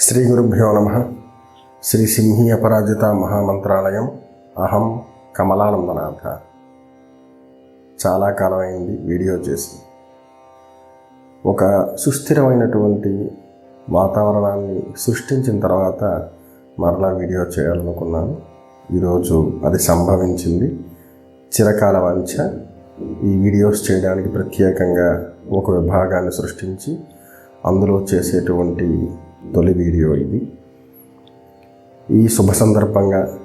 శ్రీ గురుభ్యో నమ. శ్రీ సింహీ అపరాజిత మహామంత్రాలయం. అహం కమలానందనాథ. చాలా కాలం అయింది వీడియో చేసి. ఒక సుస్థిరమైనటువంటి వాతావరణాన్ని సృష్టించిన తర్వాత మరలా వీడియో చేయాలనుకున్నాను. ఈరోజు అది సంభవించింది. చిరకాల వంచ ఈ వీడియోస్ చేయడానికి ప్రత్యేకంగా ఒక విభాగాన్ని సృష్టించి అందులో చేసేటువంటి తొలి వీడియో ఇది. ఈ శుభ సందర్భంగా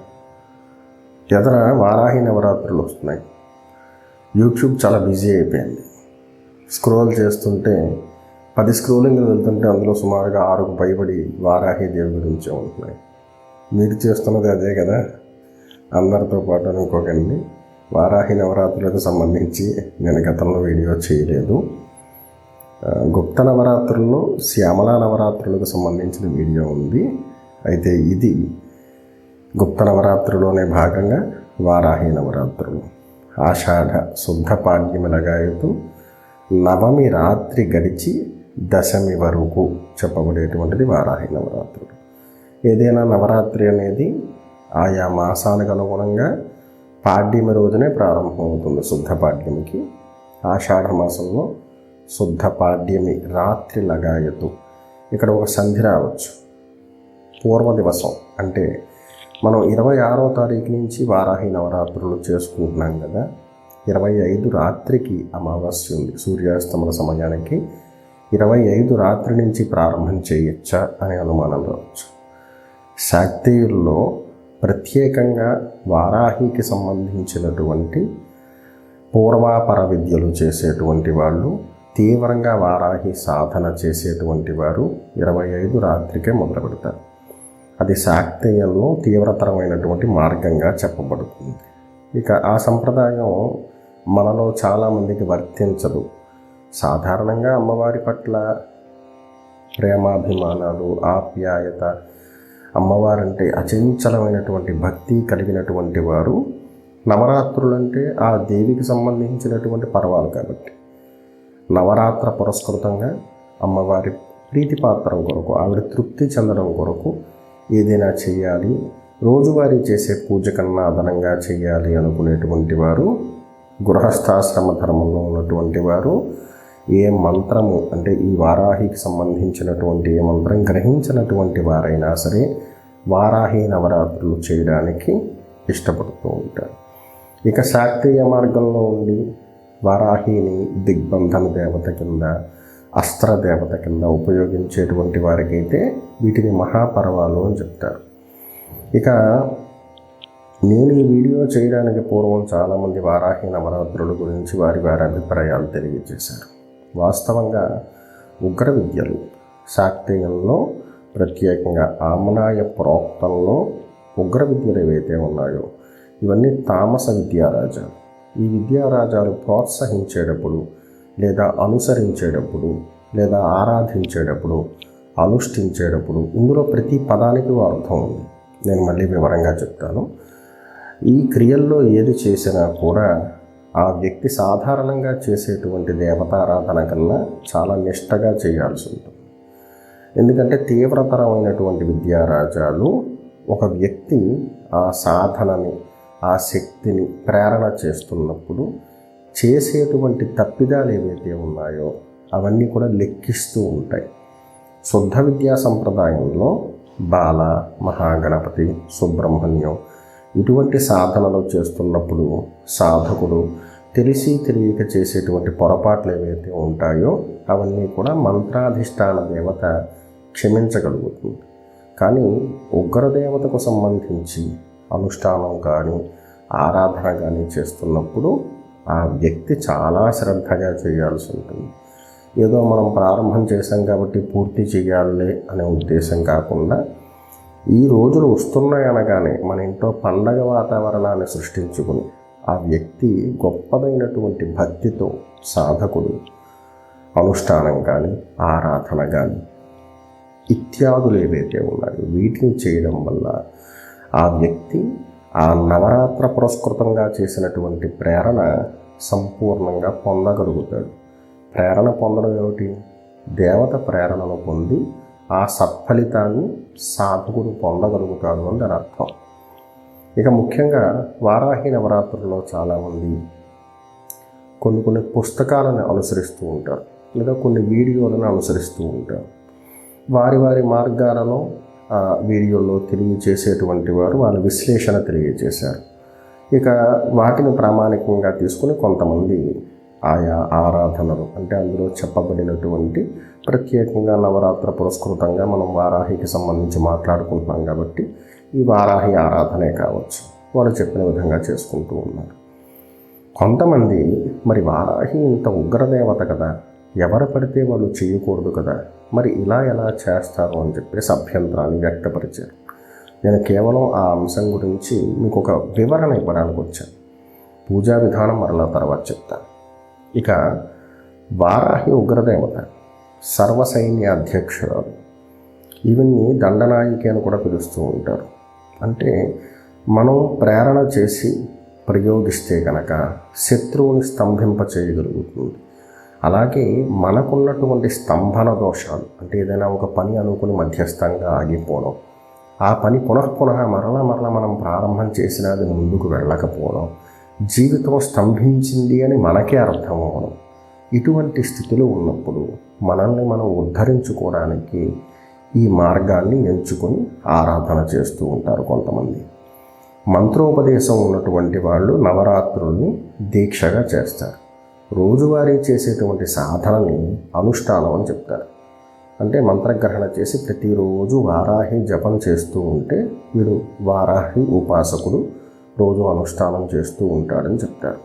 ఎదర వారాహి నవరాత్రులు వస్తున్నాయి. యూట్యూబ్ చాలా బిజీ అయిపోయింది. స్క్రోల్ చేస్తుంటే పది స్క్రోలింగ్ వెళ్తుంటే అందులో సుమారుగా ఆరుకు పైబడి వారాహి దేవి గురించే ఉంటున్నాయి. మీరు చేస్తున్నది అదే కదా? అందరితో పాటు అనుకోకండి వారాహి నవరాత్రులకు సంబంధించి నేను గతంలో వీడియో చేయలేదు. గుప్త నవరాత్రుల్లో శ్యామల నవరాత్రులకు సంబంధించిన వీడియో ఉంది. అయితే ఇది గుప్త నవరాత్రులోనే భాగంగా వారాహి నవరాత్రులు. ఆషాఢ శుద్ధ పాడ్యములగాయతూ నవమి రాత్రి గడిచి దశమి వరకు చెప్పబడేటువంటిది వారాహి నవరాత్రులు. ఏదైనా నవరాత్రి అనేది ఆయా మాసాలకు అనుగుణంగా పాడ్యమి రోజునే ప్రారంభమవుతుంది శుద్ధ పాడ్యమికి. ఆషాఢ మాసంలో శుద్ధ పాడ్యమి రాత్రి లగాయతు. ఇక్కడ ఒక సంధి రావచ్చు. పూర్వ దివసం అంటే మనం ఇరవై ఆరో తారీఖు నుంచి వారాహి నవరాత్రులు చేసుకుంటున్నాం కదా. ఇరవై ఐదు రాత్రికి అమావాస్య ఉంది. సూర్యాస్తమన సమయానికి ఇరవై ఐదు రాత్రి నుంచి ప్రారంభం చేయొచ్చా అనే అనుమానం రావచ్చు. శాక్తేయుల్లో ప్రత్యేకంగా వారాహికి సంబంధించినటువంటి పూర్వాపర విద్యలు చేసేటువంటి వాళ్ళు తీవ్రంగా వారాహి సాధన చేసేటువంటి వారు ఇరవై ఐదు రాత్రికే మొదలు పెడతారు అది శాక్తేయంలో తీవ్రతరమైనటువంటి మార్గంగా చెప్పబడుతుంది. ఇక ఆ సంప్రదాయం మనలో చాలామందికి వర్తించదు. సాధారణంగా అమ్మవారి పట్ల ప్రేమాభిమానాలు ఆప్యాయత అమ్మవారంటే అచంచలమైనటువంటి భక్తి కలిగినటువంటి వారు నవరాత్రులంటే ఆ దేవికి సంబంధించినటువంటి పర్వాలు కాబట్టి. నవరాత్ర పురస్కృతంగా అమ్మవారి ప్రీతిపాత్రం కొరకు ఆవిడ తృప్తి చెందడం కొరకు ఏదైనా చేయాలి రోజువారీ చేసే పూజ కన్నా అదనంగా చేయాలి అనుకునేటువంటి వారు గృహస్థాశ్రమ ధర్మంలో ఉన్నటువంటి వారు ఏ మంత్రము అంటే ఈ వారాహికి సంబంధించినటువంటి ఏ మంత్రం గ్రహించినటువంటి వారైనా సరే వారాహి నవరాత్రులు చేయడానికి ఇష్టపడుతూ ఉంటారు. ఇక శాక్తీయ మార్గంలో ఉండి వారాహిని దిగ్బంధన దేవత కింద అస్త్ర దేవత కింద ఉపయోగించేటువంటి వారికైతే వీటిని మహాపర్వాలు అని చెప్తారు. ఇక నేను ఈ వీడియో చేయడానికి పూర్వం చాలామంది వారాహి నవరాత్రుల గురించి వారి వారి అభిప్రాయాలు తెలియజేశారు. వాస్తవంగా ఉగ్ర విద్యలు శాక్తేయంలో ప్రత్యేకంగా ఆమనాయ ప్రోక్తంలో ఉగ్ర విద్యలు ఏవైతే ఉన్నాయో ఇవన్నీ తామస విద్యారాజాలు. ఈ విద్యారాజాలు ప్రోత్సహించేటప్పుడు లేదా అనుసరించేటప్పుడు లేదా ఆరాధించేటప్పుడు అనుష్ఠించేటప్పుడు ఇందులో ప్రతి పదానికి ఓ అర్థం ఉంది. నేను మళ్ళీ వివరంగా చెప్తాను. ఈ క్రియల్లో ఏది చేసినా కూడా ఆ వ్యక్తి సాధారణంగా చేసేటువంటి దేవతారాధన కన్నా చాలా నిష్టగా చేయాల్సి ఉంటుంది. ఎందుకంటే తీవ్రతరమైనటువంటి విద్యారాజాలు ఒక వ్యక్తి ఆ సాధనని ఆ శక్తిని ప్రేరణ చేస్తున్నప్పుడు చేసేటువంటి తప్పిదాలు ఏవైతే ఉన్నాయో అవన్నీ కూడా లెక్కిస్తూ ఉంటాయి. శుద్ధ విద్యా సంప్రదాయంలో బాల మహాగణపతి సుబ్రహ్మణ్యం ఇటువంటి సాధనలు చేస్తున్నప్పుడు సాధకుడు తెలిసి తెలియక చేసేటువంటి పొరపాట్లు ఏవైతే ఉంటాయో అవన్నీ కూడా మంత్రాధిష్టాన దేవత క్షమించగలుగుతుంది. కానీ ఉగ్రదేవతకు సంబంధించి అనుష్ఠానం కానీ ఆరాధన కానీ చేస్తున్నప్పుడు ఆ వ్యక్తి చాలా శ్రద్ధగా చేయాల్సి ఉంటుంది. ఏదో మనం ప్రారంభం చేశాం కాబట్టి పూర్తి చేయాలి అనే ఉద్దేశం కాకుండా ఈ రోజులు వస్తున్నాయి అనగానే మన ఇంట్లో పండగ వాతావరణాన్ని సృష్టించుకుని ఆ వ్యక్తి గొప్పదైనటువంటి భక్తితో సాధకుడు అనుష్ఠానం కానీ ఆరాధన కానీ ఇత్యాదులు ఏవైతే ఉన్నాయో వీటిని చేయడం వల్ల ఆ వ్యక్తి ఆ నవరాత్ర పురస్కృతంగా చేసినటువంటి ప్రేరణ సంపూర్ణంగా పొందగలుగుతాడు. ప్రేరణ పొందడం ఏమిటి? దేవత ప్రేరణను పొంది ఆ సత్ఫలితాన్ని సాధకుడు పొందగలుగుతాడు అని దాని అర్థం. ఇక ముఖ్యంగా వారాహి నవరాత్రుల్లో చాలామంది కొన్ని కొన్ని పుస్తకాలను అనుసరిస్తూ ఉంటారు. లేదా కొన్ని వీడియోలను అనుసరిస్తూ ఉంటారు. వారి వారి మార్గాలను వీడియోలో తెలియచేసేటువంటి వారు వాళ్ళ విశ్లేషణ తెలియజేశారు ఇక వాటిని ప్రామాణికంగా తీసుకుని కొంతమంది ఆయా ఆరాధనలు అంటే అందులో చెప్పబడినటువంటి ప్రత్యేకంగా నవరాత్ర పురస్కృతంగా మనం వారాహికి సంబంధించి మాట్లాడుకుంటున్నాం కాబట్టి ఈ వారాహి ఆరాధనే కావచ్చు. వాళ్ళు చెప్పిన విధంగా చేసుకుంటూ ఉన్నారు. కొంతమంది మరి వారాహి ఇంత ఉగ్రదేవత కదా ఎవరు పడితే వాళ్ళు చేయకూడదు కదా మరి ఇలా ఎలా చేస్తారు అని చెప్పేసి అభ్యంతరాన్ని వ్యక్తపరిచారు. నేను కేవలం ఆ అంశం గురించి మీకు ఒక వివరణ ఇవ్వడానికి వచ్చాను. పూజా విధానం మరలా తర్వాత చెప్తాను. ఇక వారాహి ఉగ్రదేవత సర్వసైన్య అధ్యక్షురాలు. ఈవెన్ని దండనాయికి అని కూడా పిలుస్తూ ఉంటారు. అంటే మనం ప్రేరణ చేసి ప్రయోగిస్తే కనుక శత్రువుని స్తంభింప చేయగలుగుతుంది అలాగే మనకున్నటువంటి స్తంభన దోషాలు అంటే ఏదైనా ఒక పని అనుకుని మధ్యస్థంగా ఆగిపోవడం ఆ పని పునఃపునః మరల మరల మనం ప్రారంభం చేసినా అది ముందుకు వెళ్ళకపోవడం జీవితం స్తంభించింది అని మనకే అర్థం అవ్వడం ఇటువంటి స్థితిలో ఉన్నప్పుడు మనల్ని మనం ఉద్ధరించుకోవడానికి ఈ మార్గాన్ని ఎంచుకొని ఆరాధన చేస్తూ ఉంటారు కొంతమంది. మంత్రోపదేశం ఉన్నటువంటి వాళ్ళు నవరాత్రుల్ని దీక్షగా చేస్తారు. రోజువారీ చేసేటువంటి సాధనని అనుష్ఠానం అని చెప్తారు. అంటే మంత్రగ్రహణ చేసి ప్రతిరోజు వారాహి జపం చేస్తూ ఉంటే వీడు వారాహి ఉపాసకుడు రోజు అనుష్ఠానం చేస్తూ ఉంటాడని చెప్తారు.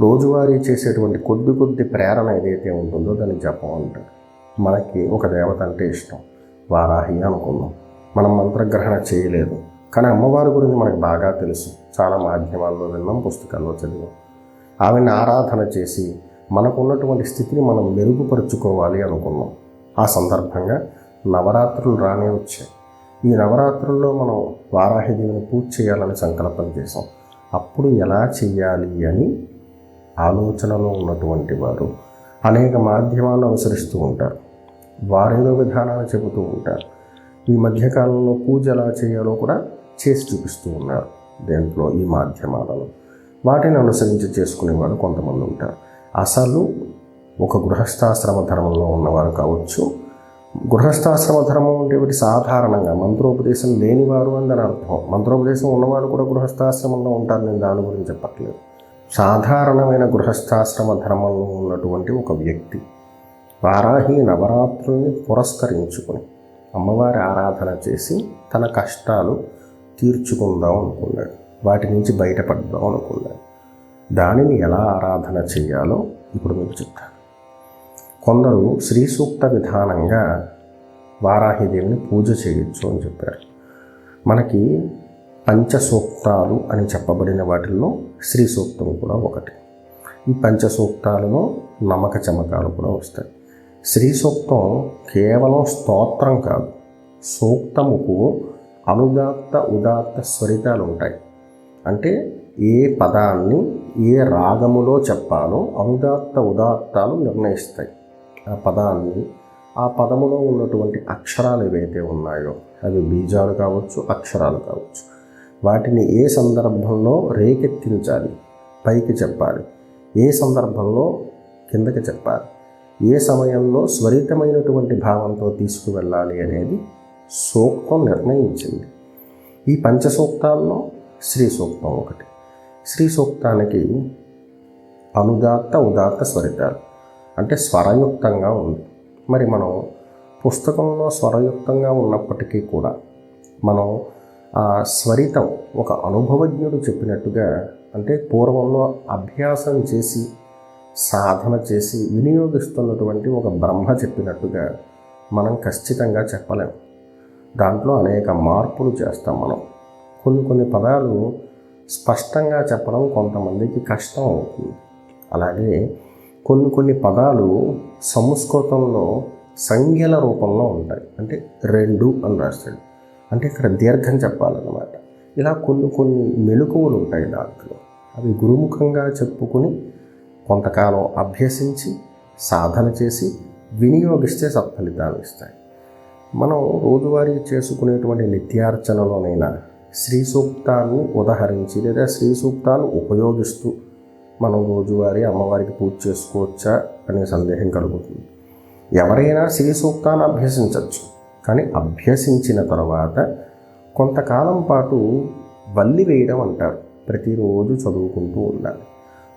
రోజువారీ చేసేటువంటి కొద్ది కొద్ది ప్రేరణ ఏదైతే ఉంటుందో దాన్ని జపం అంటారు. మనకి ఒక దేవత అంటే ఇష్టం. వారాహి అనుకున్నాం మనం మంత్రగ్రహణ చేయలేదు. కానీ అమ్మవారి గురించి మనకు బాగా తెలుసు. చాలా మాధ్యమాల్లో విన్నాం పుస్తకాల్లో చదివాం. ఆమెను ఆరాధన చేసి మనకున్నటువంటి స్థితిని మనం మెరుగుపరుచుకోవాలి అనుకున్నాం. ఆ సందర్భంగా నవరాత్రులు రానే వచ్చాయి. ఈ నవరాత్రుల్లో మనం వారాహిదేవిని పూజ చేయాలని సంకల్పం చేసాం అప్పుడు ఎలా చేయాలి అని ఆలోచనలో ఉన్నటువంటి వారు అనేక మాధ్యమాలను అనుసరిస్తూ ఉంటారు. వారేదో విధానాలు చెబుతూ ఉంటారు. ఈ మధ్యకాలంలో పూజ ఎలా చేయాలో కూడా చేసి చూపిస్తూ ఉన్నారు. దేంట్లో ఈ మాధ్యమాలలో వాటిని అనుసరించి చేసుకునేవారు కొంతమంది ఉంటారు. అసలు ఒక గృహస్థాశ్రమ ధర్మంలో ఉన్నవారు కావచ్చు. గృహస్థాశ్రమ ధర్మం అంటే ఒకటి సాధారణంగా మంత్రోపదేశం లేనివారు అని దాని అర్థం. మంత్రోపదేశం ఉన్నవారు కూడా గృహస్థాశ్రమంలో ఉంటారు. నేను దాని గురించి చెప్పట్లేదు. సాధారణమైన గృహస్థాశ్రమ ధర్మంలో ఉన్నటువంటి ఒక వ్యక్తి వారాహి నవరాత్రుల్ని పురస్కరించుకొని అమ్మవారి ఆరాధన చేసి తన కష్టాలు తీర్చుకుందాం అనుకున్నాడు. వాటి నుంచి బయటపడదాం అనుకున్నాను. దానిని ఎలా ఆరాధన చేయాలో ఇప్పుడు మీకు చెప్తాను. కొందరు శ్రీ సూక్త విధానంగా వారాహిదేవిని పూజ చేయొచ్చు అని చెప్పారు. మనకి పంచసూక్తాలు అని చెప్పబడిన వాటిల్లో శ్రీ సూక్తం కూడా ఒకటి. ఈ పంచసూక్తాలలో నమ్మక చమకాలు కూడా వస్తాయి. శ్రీ సూక్తం కేవలం స్తోత్రం కాదు సూక్తముకు అనుదాత్త ఉదాత్త స్వరితాలు ఉంటాయి. అంటే ఏ పదాన్ని ఏ రాగములో చెప్పాలో అనుదాత్త ఉదాత్తాలు నిర్ణయిస్తాయి. ఆ పదాన్ని ఆ పదములో ఉన్నటువంటి అక్షరాలు ఏవైతే ఉన్నాయో అవి బీజాలు కావచ్చు అక్షరాలు కావచ్చు వాటిని ఏ సందర్భంలో రేకెత్తించాలి పైకి చెప్పాలి ఏ సందర్భంలో కిందకి చెప్పాలి ఏ సమయంలో స్వరితమైనటువంటి భావంతో తీసుకువెళ్ళాలి అనేది సూక్తం నిర్ణయించింది. ఈ పంచసూక్తాల్లో శ్రీ సూక్తం ఒకటి. శ్రీ సూక్తానికి అనుదాత్త ఉదాత్త స్వరితాలు అంటే స్వరయుక్తంగా ఉంది. మరి మనం పుస్తకంలో స్వరయుక్తంగా ఉన్నప్పటికీ కూడా మనం ఆ స్వరితం ఒక అనుభవజ్ఞుడు చెప్పినట్టుగా అంటే పూర్వంలో అభ్యాసం చేసి సాధన చేసి వినియోగిస్తున్నటువంటి ఒక బ్రహ్మ చెప్పినట్టుగా మనం ఖచ్చితంగా చెప్పలేము దాంట్లో అనేక మార్పులు చేస్తాం మనం. కొన్ని కొన్ని పదాలు స్పష్టంగా చెప్పడం కొంతమందికి కష్టం అవుతుంది. అలాగే కొన్ని కొన్ని పదాలు సంస్కృతంలో సంఖ్యల రూపంలో ఉంటాయి. అంటే రెండు అని రాస్తాడు అంటే ఇక్కడ దీర్ఘం చెప్పాలన్నమాట. ఇలా కొన్ని కొన్ని మెలకువలు ఉంటాయి దాంట్లో. అవి గురుముఖంగా చెప్పుకుని కొంతకాలం అభ్యసించి సాధన చేసి వినియోగిస్తే సత్ఫలితాలు ఇస్తాయి. మనం రోజువారీ చేసుకునేటువంటి నిత్యార్చనలోనైనా శ్రీ సూక్తాన్ని ఉదహరించి లేదా శ్రీ సూక్తాన్ని ఉపయోగిస్తూ మనం రోజువారీ అమ్మవారికి పూజ చేసుకోవచ్చా అనే సందేహం కలుగుతుంది. ఎవరైనా శ్రీ సూక్తాన్ని అభ్యసించవచ్చు. కానీ అభ్యసించిన తర్వాత కొంతకాలం పాటు వల్లి వేయడం అంటారు. ప్రతిరోజు చదువుకుంటూ ఉండాలి.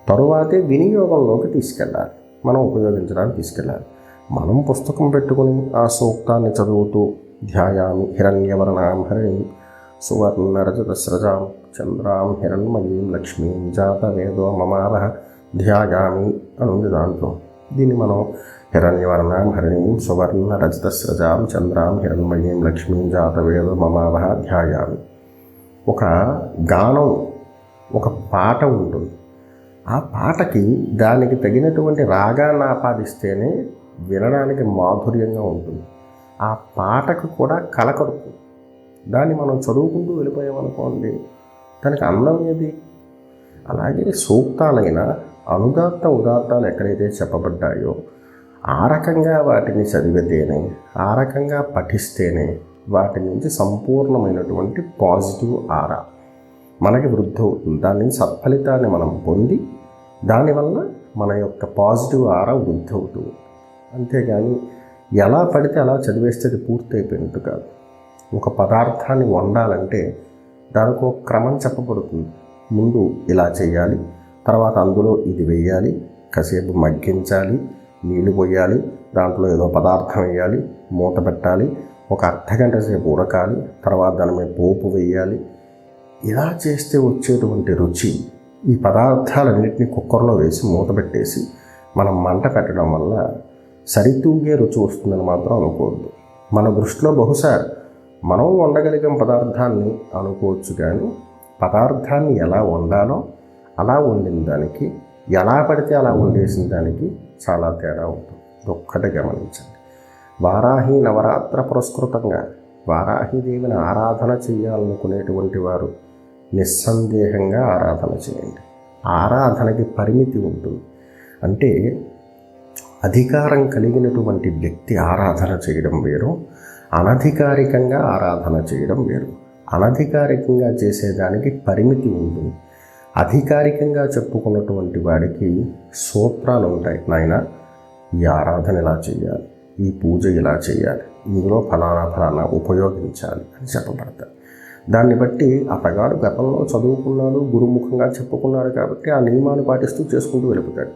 తరువాతే వినియోగంలోకి తీసుకెళ్ళాలి. మనం ఉపయోగించడానికి తీసుకెళ్ళాలి. మనం పుస్తకం పెట్టుకుని ఆ సూక్తాన్ని చదువుతూ ధ్యాయామి హిరణ్యవర్ణాం హరిణి సువర్ణరజతస్రజాం చంద్రాం హిరణ్మయీం లక్ష్మీం జాత వేదో మమావహ ధ్యాయామి అని ఉంది దాంట్లో దీన్ని మనం హిరణ్యవర్ణాం హరిణీం సువర్ణ రజతస్రజాం చంద్రాం హిరణ్మయీం లక్ష్మీం జాత వేదో మమావహ ధ్యాయామి। ఒక గానం ఒక పాట ఉంటుంది. ఆ పాటకి దానికి తగినటువంటి రాగాన్ని ఆపాదిస్తేనే వినడానికి మాధుర్యంగా ఉంటుంది. ఆ పాటకు కూడా కలకడుతుంది దాన్ని మనం చదువుకుంటూ వెళ్ళిపోయామనుకోండి దానికి అందం ఏది? అలాగే సూక్తాలైన అనుదాత్త ఉదాత్తాలు ఎక్కడైతే చెప్పబడ్డాయో ఆ రకంగా వాటిని చదివితేనే ఆ రకంగా పఠిస్తేనే వాటి నుంచి సంపూర్ణమైనటువంటి పాజిటివ్ ఆరా మనకి వృద్ధి అవుతుంది దాని నుంచి సత్ఫలితాన్ని మనం పొంది దానివల్ల మన యొక్క పాజిటివ్ ఆరా వృద్ధి అవుతుంది అంతేగాని ఎలా పడితే అలా చదివేస్తే అది పూర్తయిపోయినట్టు కాదు. ఒక పదార్థాన్ని వండాలంటే దానికి ఒక క్రమం చెప్పబడుతుంది. ముందు ఇలా చేయాలి తర్వాత అందులో ఇది వేయాలి కాసేపు మగ్గించాలి నీళ్ళు పోయాలి దాంట్లో ఏదో పదార్థం వేయాలి మూత పెట్టాలి ఒక అర్ధగంట సేపు ఉడకాలి తర్వాత దాని మీద పోపు వేయాలి. ఇలా చేస్తే వచ్చేటువంటి రుచి ఈ పదార్థాలన్నింటినీ కుక్కర్లో వేసి మూత పెట్టేసి మనం మంట పెట్టడం వల్ల సరితూగే రుచి వస్తుందని మాత్రం అనుకోవద్దు. మన దృష్టిలో బహుశా మనం వండగలిగిన పదార్థాన్ని అనుకోవచ్చు కానీ పదార్థాన్ని ఎలా వండాలో అలా వండిన దానికి ఎలా పడితే అలా వండేసిన దానికి చాలా తేడా ఉంటుంది. ఒక్కటి గమనించండి. వారాహి నవరాత్ర పురస్కృతంగా వారాహిదేవిని ఆరాధన చేయాలనుకునేటువంటి వారు నిస్సందేహంగా ఆరాధన చేయండి. ఆరాధనకి పరిమితి ఉంటుంది. అంటే అధికారం కలిగినటువంటి వ్యక్తి ఆరాధన చేయడం వేరు అనధికారికంగా ఆరాధన చేయడం వేరు. అనధికారికంగా చేసేదానికి పరిమితి ఉంటుంది. అధికారికంగా చెప్పుకున్నటువంటి వాడికి సూత్రాలు ఉంటాయి. నాయన ఈ ఆరాధన ఇలా చేయాలి? ఈ పూజ ఇలా చేయాలి? ఇందులో ఫలానా ఫలానా ఉపయోగించాలి అని చెప్పబడతాయి దాన్ని బట్టి అతగాడు గతంలో చదువుకున్నాడు గురుముఖంగా చెప్పుకున్నాడు కాబట్టి ఆ నియమాలు పాటిస్తూ చేసుకుంటూ వెళ్ళిపోతాడు.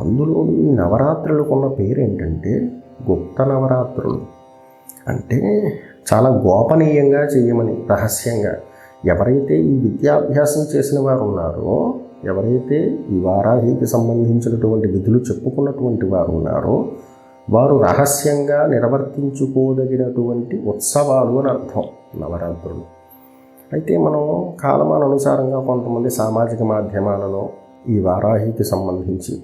అందులో ఈ నవరాత్రులకు ఉన్న పేరు ఏంటంటే గుప్త నవరాత్రులు. అంటే చాలా గోపనీయంగా చేయమని రహస్యంగా. ఎవరైతే ఈ విద్యాభ్యాసం చేసిన వారు ఉన్నారో ఎవరైతే ఈ వారాహికి సంబంధించినటువంటి విధులు చెప్పుకున్నటువంటి వారు ఉన్నారో వారు రహస్యంగా నిర్వర్తించుకోదగినటువంటి ఉత్సవాలు అని అర్థం నవరాత్రులు. అయితే మనం కాలమాననుసారంగా కొంతమంది సామాజిక మాధ్యమాలలో ఈ వారాహికి సంబంధించి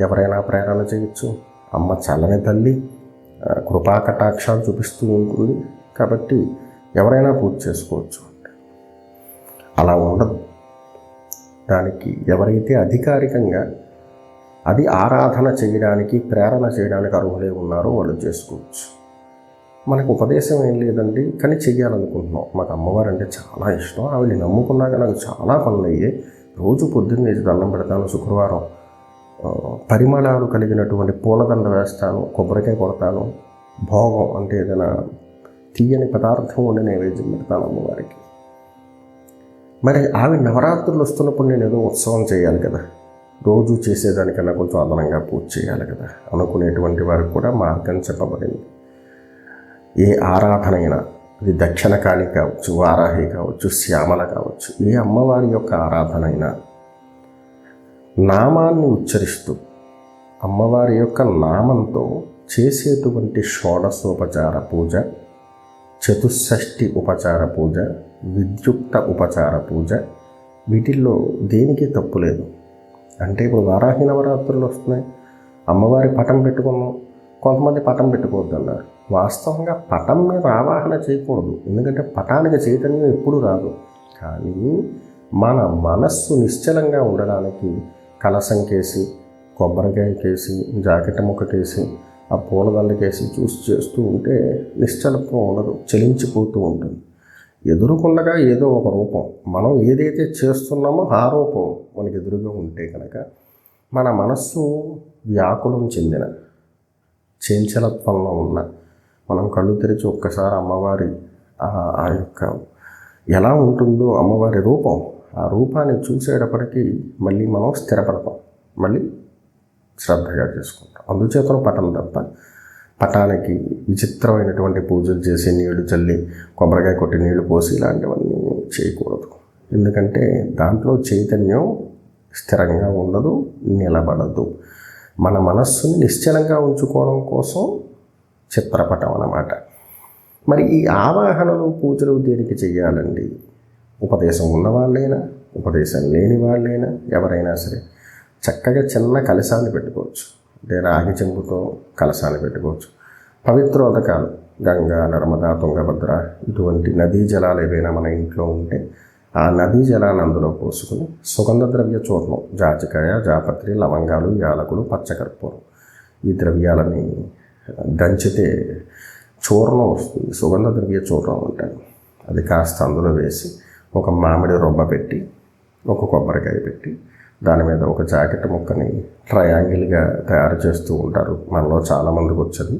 ఎవరైనా ప్రేరణ చేయొచ్చు. అమ్మ చల్లని తల్లి ఆ, కృపా కటాక్షాలు చూపిస్తూ ఉంటుంది. కాబట్టి ఎవరైనా పూజ చేసుకోవచ్చు అలా ఉండదు. దానికి ఎవరైతే అధికారికంగా అది ఆరాధన చేయడానికి ప్రేరణ చేయడానికి అర్హులే ఉన్నారో వాళ్ళు చేసుకోవచ్చు. మనకు ఉపదేశం ఏం లేదండి కానీ చెయ్యాలనుకుంటున్నాం. మాకు అమ్మవారు అంటే చాలా ఇష్టం. ఆవిడ నమ్ముకున్నాక నాకు చాలా పనులు అయ్యాయి రోజు పొద్దున్న దండం పెడతాను శుక్రవారం. పరిమళాలు కలిగినటువంటి పూలదండ వేస్తాను కొబ్బరికాయ కొడతాను భోగం అంటే ఏదైనా తీయని పదార్థం ఉండి నైవేద్యం పెడతాను అమ్మవారికి. మరి ఆవి నవరాత్రులు వస్తున్నప్పుడు నేను ఏదో ఉత్సవం చేయాలి కదా. రోజు చేసేదానికన్నా కొంచెం అదనంగా పూజ చేయాలి కదా. అనుకునేటువంటి వారికి కూడా మార్గం చెప్పబడింది. ఏ ఆరాధన అయినా అది దక్షిణ కాళి కావచ్చు వారాహి కావచ్చు శ్యామల కావచ్చు ఏ అమ్మవారి యొక్క ఆరాధన అయినా నామాన్ని ఉచ్చరిస్తూ అమ్మవారి యొక్క నామంతో చేసేటువంటి షోడశోపచార పూజ చతుషష్ఠి ఉపచార పూజ విద్యుక్త ఉపచార పూజ. వీటిల్లో దేనికి తప్పు లేదు. అంటే ఇప్పుడు వారాహి నవరాత్రులు వస్తున్నాయి. అమ్మవారి పటం పెట్టుకున్నాం. కొంతమంది పటం పెట్టుకోవద్దు అన్నారు వాస్తవంగా పటం మీద ఆవాహన చేయకూడదు. ఎందుకంటే పటానికి చైతన్యం ఎప్పుడు రాదు. కానీ మన మనస్సు నిశ్చలంగా ఉండడానికి కలసం కేసి కొబ్బరికాయ కేసి జాకెట్ ముక్క కేసి ఆ పూలదండకేసి చూసి చేస్తూ ఉంటే నిశ్చలత్వం ఉండదు చలించిపోతూ ఉంటుంది. ఎదురుకుండగా ఏదో ఒక రూపం. మనం ఏదైతే చేస్తున్నామో ఆ రూపం మనకి ఎదురుగా ఉంటే కనుక మన మనస్సు వ్యాకులం చెందిన చంచలత్వంలో ఉన్న మనం కళ్ళు తెరిచి ఒక్కసారి అమ్మవారి ఆ- ఆ యొక్క ఎలా ఉంటుందో అమ్మవారి రూపం ఆ రూపాన్ని చూసేటప్పటికీ మళ్ళీ మనం స్థిరపడతాం. మళ్ళీ శ్రద్ధగా చేసుకుంటాం. అందుచేతను పటం తప్ప పటానికి విచిత్రమైనటువంటి పూజలు చేసి నీళ్ళు చల్లి కొబ్బరికాయ కొట్టి నీళ్ళు పోసి ఇలాంటివన్నీ చేయకూడదు. ఎందుకంటే దాంట్లో చైతన్యం స్థిరంగా ఉండదు నిలబడదు. మన మనస్సుని నిశ్చలంగా ఉంచుకోవడం కోసం చిత్రపటం అన్నమాట. మరి ఈ ఆవాహనలు పూజలు దేనికి చేయాలండి ఉపదేశం ఉన్నవాళ్ళైనా ఉపదేశం లేని వాళ్ళైనా ఎవరైనా సరే చక్కగా చిన్న కలశాన్ని పెట్టుకోవచ్చు. అంటే రాగి చెంబుతో కలశాన్ని పెట్టుకోవచ్చు. పవిత్రోదకాలు గంగా నర్మదా తుంగభద్ర ఇటువంటి నదీ జలాలు ఏవైనా మన ఇంట్లో ఉంటే ఆ నదీ జలాన్ని అందులో పోసుకుని సుగంధ ద్రవ్య చూర్ణం జాజికాయ జాపత్రి లవంగాలు యాలకులు పచ్చకర్పూరం ఈ ద్రవ్యాలని దంచితే చూర్ణం వస్తుంది. సుగంధ ద్రవ్య చూర్ణం ఉంటాయి అది కాస్త అందులో వేసి ఒక మామిడి రొబ్బ పెట్టి ఒక కొబ్బరికాయ పెట్టి దాని మీద ఒక జాకెట్ ముక్కని ట్రయాంగిల్గా తయారు చేస్తూ ఉంటారు. మనలో చాలామందికి వచ్చేది.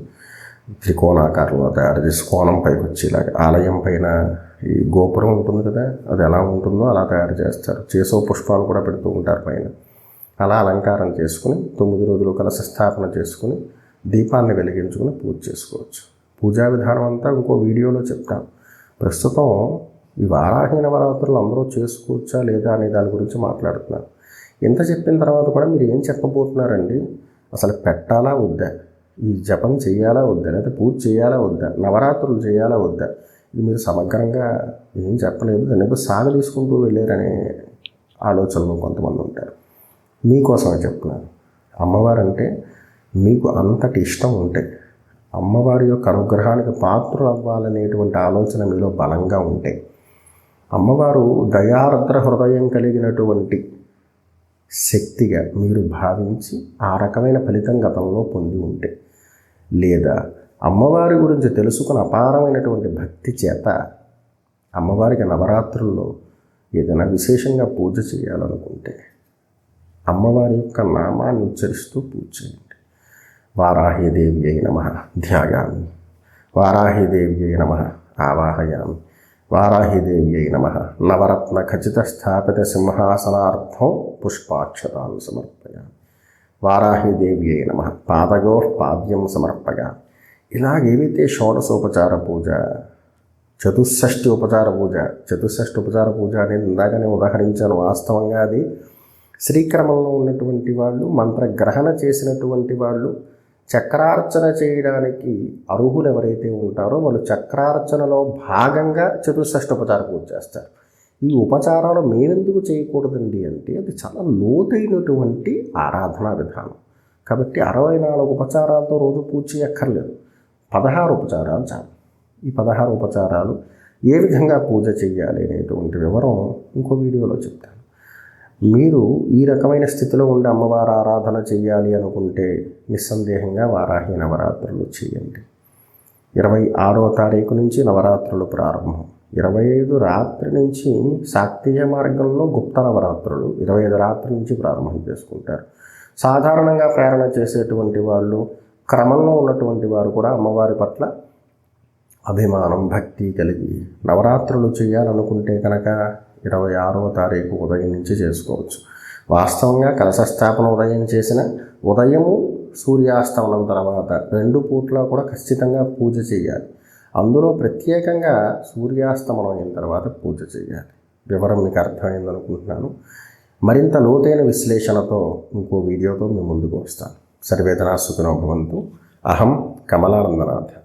త్రికోణాకారంలో తయారు చేసి కోణం పైకి వచ్చేలాగా ఆలయం పైన ఈ గోపురం ఉంటుంది కదా అది ఎలా ఉంటుందో అలా తయారు చేస్తారు. చేసో పుష్పాలు కూడా పెడుతూ ఉంటారు పైన. అలా అలంకారం చేసుకుని తొమ్మిది రోజులు కలశ స్థాపన చేసుకుని దీపాన్ని వెలిగించుకుని పూజ చేసుకోవచ్చు. పూజా విధానం అంతా ఇంకో వీడియోలో చెప్తాను. ప్రస్తుతం ఈ వారాహి నవరాత్రులు అందరూ చేసుకోవచ్చా లేదా అనే దాని గురించి మాట్లాడుతున్నాను ఇంత చెప్పిన తర్వాత కూడా మీరు ఏం చెప్పబోతున్నారండి? అసలు పెట్టాలా వద్దా? ఈ జపం చేయాలా వద్దా? లేదా పూజ చేయాలా వద్దా? నవరాత్రులు చేయాలా వద్దా? ఇది మీరు సమగ్రంగా ఏం చెప్పలేదు. దాన్ని సాగు సాగ తీసుకుంటూ వెళ్ళారనే ఆలోచనలో కొంతమంది ఉంటారు. మీకోసమే చెప్తున్నాను. అమ్మవారంటే మీకు అంతటి ఇష్టం ఉంటే అమ్మవారి యొక్క అనుగ్రహానికి పాత్రలు అవ్వాలనేటువంటి ఆలోచన మీలో బలంగా ఉంటే అమ్మవారు దయార్ద్ర హృదయం కలిగినటువంటి శక్తిగా మీరు భావించి ఆ రకమైన ఫలితం గతంలో పొంది ఉంటే లేదా అమ్మవారి గురించి తెలుసుకుని అపారమైనటువంటి భక్తి చేత అమ్మవారికి నవరాత్రుల్లో ఏదైనా విశేషంగా పూజ చేయాలనుకుంటే అమ్మవారి యొక్క నామాన్ని ఉచ్చరిస్తూ పూజ చేయండి. వారాహిదేవి అయి నమ. ధ్యాయామి. వారాహిదేవి అయి నమ. ఆవాహయామి. వారాహిదేవి అయి నమ. నవరత్న ఖచ్చిత స్థాపిత సింహాసనార్థం పుష్పాక్షరాలు సమర్పయ వారాహిదేవి అయి నమ. పాదగో పాద్యం సమర్పయ ఇలాగేవైతే షోడశోపచార పూజ చతుషష్ఠి ఉపచార పూజ చతుషష్ఠి ఉపచార పూజ అనేది ఇందాకనే ఉదాహరించాను వాస్తవంగా అది. శ్రీక్రమంలో ఉన్నటువంటి వాళ్ళు మంత్రగ్రహణ చేసినటువంటి వాళ్ళు చక్రార్చన చేయడానికి అర్హులు ఎవరైతే ఉంటారో వాళ్ళు చక్రార్చనలో భాగంగా చతుషష్ఠి ఉపచార పూజ చేస్తారు. ఈ ఉపచారాలు మేమెందుకు చేయకూడదండి అంటే అది చాలా లోతైనటువంటి ఆరాధనా విధానం. కాబట్టి అరవై నాలుగు ఉపచారాలతో రోజు పూజ చేయక్కర్లేదు. పదహారు ఉపచారాలు చాలు. ఈ పదహారు ఉపచారాలు ఏ విధంగా పూజ చేయాలి అనేటువంటి వివరం ఇంకో వీడియోలో చెప్తాను. మీరు ఈ రకమైన స్థితిలో ఉండి అమ్మవారి ఆరాధన చేయాలి అనుకుంటే నిస్సందేహంగా వారాహి నవరాత్రులు చేయండి. ఇరవై ఆరో తారీఖు నుంచి నవరాత్రులు ప్రారంభం. ఇరవై ఐదు రాత్రి నుంచి శాక్తీయ మార్గంలో గుప్త నవరాత్రులు ఇరవై ఐదు రాత్రి నుంచి ప్రారంభం చేసుకుంటారు. సాధారణంగా ప్రేరణ చేసేటువంటి వాళ్ళు క్రమంలో ఉన్నటువంటి వారు కూడా అమ్మవారి పట్ల అభిమానం భక్తి కలిగి నవరాత్రులు చేయాలనుకుంటే కనుక ఇరవై ఆరవ తారీఖు ఉదయం నుంచి చేసుకోవచ్చు. వాస్తవంగా కలశస్థాపన ఉదయం చేసిన ఉదయము సూర్యాస్తమనం తర్వాత రెండు పూట్ల కూడా ఖచ్చితంగా పూజ చేయాలి. అందులో ప్రత్యేకంగా సూర్యాస్తమనం అయిన తర్వాత పూజ చేయాలి. వివరం మీకు అర్థమైంది అనుకుంటున్నాను. మరింత లోతైన విశ్లేషణతో ఇంకో వీడియోతో మీ ముందుకు వస్తాను. సర్వేదనా సుఖనోభవంతు అహం కమలానందనాథ్.